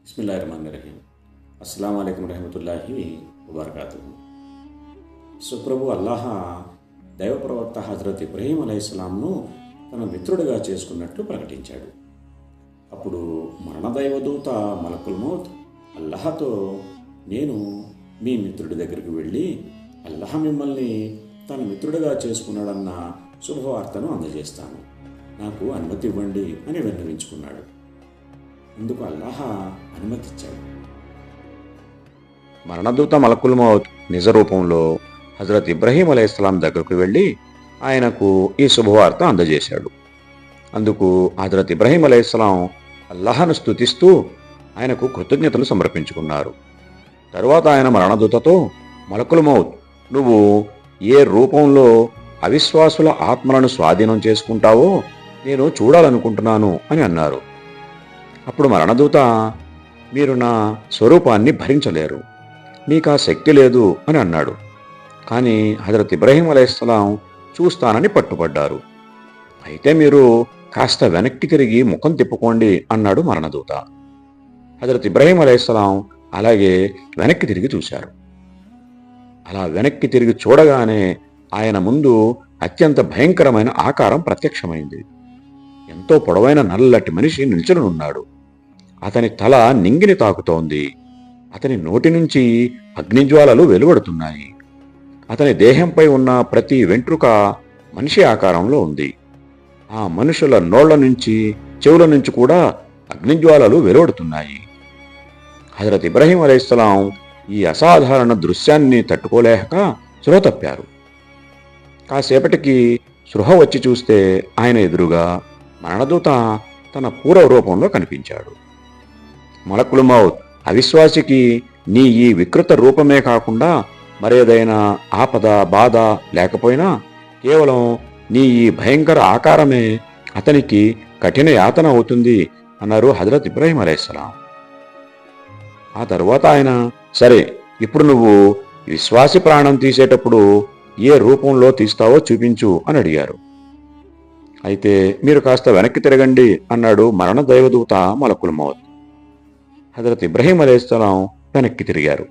బిస్మిల్లాహిర్రహమానిర్రహీం. అస్సలం అయికం రహమతుల్లాహి వబర్కాతు సుప్రభు అల్లాహ దైవప్రవక్త హజరత్ ఇబ్రహీం అలైహిస్లాంను తన మిత్రుడిగా చేసుకున్నట్లు ప్రకటించాడు. అప్పుడు మరణదైవదూత మలకుల్ మౌత్ అల్లహతో నేను మీ మిత్రుడి దగ్గరికి వెళ్ళి అల్లహ మిమ్మల్ని తన మిత్రుడిగా చేసుకున్నాడన్న శుభవార్తను అందజేస్తాను. నాకు అనుమతి ఇవ్వండి అని విన్నవించుకున్నాడు. అందుకు అల్లాహ అనుమతిచ్చాడు. మరణదూత మలకుల్ మౌత్ నిజ రూపంలో హజరత్ ఇబ్రహీం అలైహిస్సలాం దగ్గరకు వెళ్ళి ఆయనకు ఈ శుభవార్త అందజేశాడు. అందుకు హజరత్ ఇబ్రహీం అలైహిస్సలాం అల్లాహను స్తుతిస్తూ ఆయనకు కృతజ్ఞతలు సమర్పించుకున్నారు. తరువాత ఆయన మరణదూతతో మలకుల్ మౌత్ నువ్వు ఏ రూపంలో అవిశ్వాసుల ఆత్మలను స్వాధీనం చేసుకుంటావో నేను చూడాలనుకుంటున్నాను అని అన్నారు. అప్పుడు మరణదూత మీరు నా స్వరూపాన్ని భరించలేరు. మీకు ఆ శక్తి లేదు అని అన్నాడు. కానీ హజరత్ ఇబ్రహీం అలైహిస్సలాం చూస్తానని పట్టుబడ్డారు. అయితే మీరు కాస్త వెనక్కి తిరిగి ముఖం తిప్పుకోండి అన్నాడు మరణదూత. హజరత్ ఇబ్రహీం అలైహిస్సలాం అలాగే వెనక్కి తిరిగి చూశారు. అలా వెనక్కి తిరిగి చూడగానే ఆయన ముందు అత్యంత భయంకరమైన ఆకారం ప్రత్యక్షమైంది. ఎంతో పొడవైన నల్లటి మనిషి నిల్చునున్నాడు అతని తల నింగిని తాకుతోంది. అతని నోటి నుంచి అగ్నిజ్వాలలు వెలువడుతున్నాయి. అతని దేహంపై ఉన్న ప్రతి వెంట్రుక మనిషి ఆకారంలో ఉంది. ఆ మనుషుల నోళ్ళ నుంచి చెవుల నుంచి కూడా అగ్నిజ్వాలలు వెలువడుతున్నాయి. హజరత్ ఇబ్రహీం అలైహిస్సలాం ఈ అసాధారణ దృశ్యాన్ని తట్టుకోలేక సృహ తప్పారు. కాసేపటికి సృహ వచ్చి చూస్తే ఆయన ఎదురుగా మరణదూత తన పూర్వ రూపంలో కనిపించాడు. మలకులు మౌత్ అవిశ్వాసికి నీ ఈ వికృత రూపమే కాకుండా మరేదైనా ఆపద బాధ లేకపోయినా కేవలం నీ ఈ భయంకర ఆకారమే అతనికి కఠిన యాతన అవుతుంది అన్నారు హజరత్ ఇబ్రాహీం అలైహిస్సలాం. ఆ తరువాత ఆయన సరే ఇప్పుడు నువ్వు విశ్వాసి ప్రాణం తీసేటప్పుడు ఏ రూపంలో తీస్తావో చూపించు అని అడిగారు. అయితే మీరు కాస్త వెనక్కి తిరగండి అన్నాడు మరణ దైవదూత మలకుల్ మౌత్ హజరత్ ఇబ్రహీం అలైహిస్సలాం వెనక్కి తిరిగారు.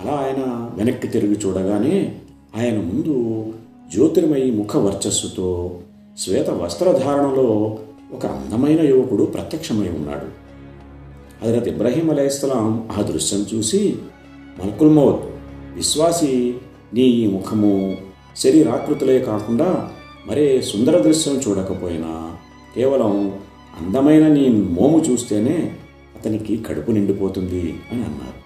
అలా ఆయన వెనక్కి తిరిగి చూడగానే ఆయన ముందు జ్యోతిర్మయి ముఖ వర్చస్సుతో శ్వేత వస్త్రధారణలో ఒక అందమైన యువకుడు ప్రత్యక్షమై ఉన్నాడు. హజరత్ ఇబ్రహీం అలైహిస్సలాం ఆ దృశ్యం చూసి మల్కుల్మౌత్ విశ్వాసి నీ ఈ ముఖము శరీరాకృతులే కాకుండా మరే సుందర దృశ్యం చూడకపోయినా కేవలం అందమైన నీ మోము చూస్తేనే అతనికి కడుపు నిండిపోతుంది అని అన్నారు.